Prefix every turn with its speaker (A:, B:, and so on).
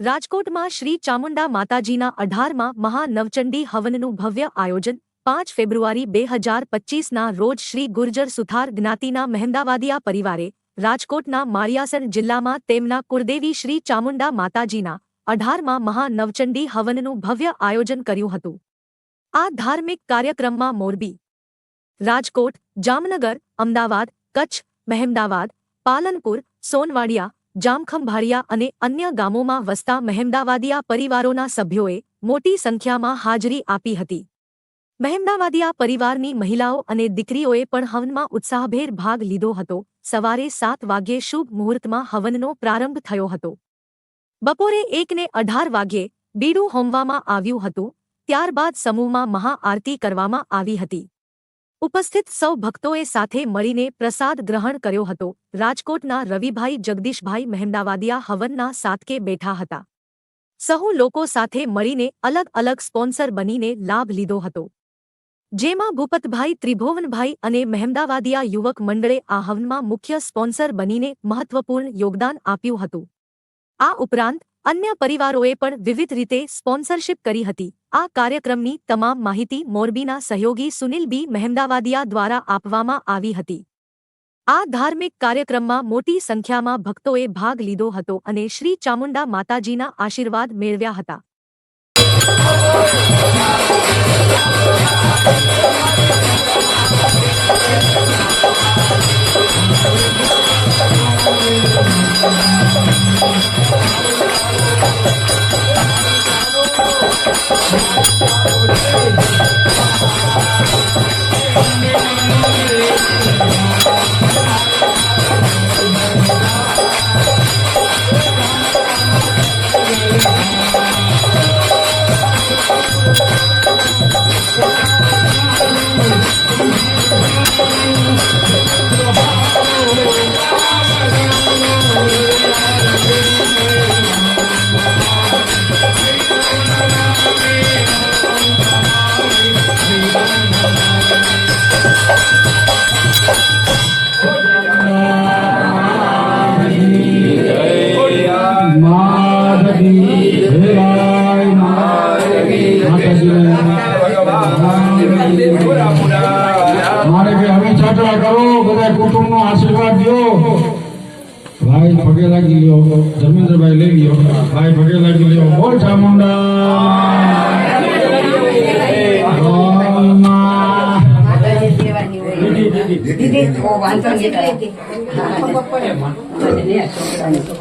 A: રાજકોટમાં શ્રી ચામુંડા માતાજીના અઢારમાં મહાનવચંડી હવનનું ભવ્ય આયોજન પાંચ ફેબ્રુઆરી બે હજાર પચ્ચીસના રોજ શ્રી ગુર્જર સુથાર જ્ઞાતિના મહેમદાવાદિયા પરિવારે રાજકોટના માળિયાસર જિલ્લામાં તેમના કુળદેવી શ્રી ચામુંડા માતાજીના અઢારમાં મહાનવચંડી હવનનું ભવ્ય આયોજન કર્યું હતું. આ ધાર્મિક કાર્યક્રમમાં મોરબી, રાજકોટ, જામનગર, અમદાવાદ, કચ્છ, મહેમદાવાદ, પાલનપુર, સોનવાડિયા જામખંભાળિયા અને અન્ય ગામોમાં વસતા મહેમદાવાદિયા પરિવારોના સભ્યોએ મોટી સંખ્યામાં હાજરી આપી હતી. મહેમદાવાદિયા પરિવારની મહિલાઓ અને દીકરીઓએ પણ હવનમાં ઉત્સાહભેર ભાગ લીધો હતો. સવારે સાત વાગ્યે શુભ મુહૂર્તમાં હવનનો પ્રારંભ થયો હતો. બપોરે એકને અઢાર વાગ્યે બીડું હોમવામાં આવ્યું હતું. ત્યારબાદ સમૂહમાં મહાઆરતી કરવામાં આવી હતી. ઉપસ્થિત સૌ ભક્તોએ સાથે મળીને પ્રસાદ ગ્રહણ કર્યો હતો. રાજકોટના રવિભાઈ જગદીશભાઈ મહેમદાવાદિયા હવનના સાતકે બેઠા હતા. સહુ લોકો સાથે મળીને અલગ અલગ સ્પોન્સર બનીને લાભ લીધો હતો. જેમાં ભૂપતભાઈ ત્રિભુવનભાઈ અને મહેમદાવાદિયા યુવક મંડળે આ હવનમાં મુખ્ય સ્પોન્સર બનીને મહત્વપૂર્ણ યોગદાન આપ્યું હતું. આ ઉપરાંત અન્ય પરિવારોએ પણ વિવિધ રીતે સ્પોન્સરશિપ કરી હતી. આ કાર્યક્રમની તમામ માહિતી મોરબીના સહયોગી સુનિલ બી. મહેમદાવાદિયા દ્વારા આપવામાં આવી હતી. આ ધાર્મિક કાર્યક્રમમાં મોટી સંખ્યામાં ભક્તોએ ભાગ લીધો હતો અને શ્રી ચામુંડા માતાજીના આશીર્વાદ મેળવ્યા હતા.
B: માધવી ભેરાય મારે કે હવે છાટવા કરો બધા કુટુંબ નો આશીર્વાદ દો ભાઈ પગે લાગી લ્યો ધર્મેન્દ્રભાઈ લઈ લ્યો ભાઈ પગે લાગી લ્યો બોલ ચામુંડા.
C: દીદી નહીં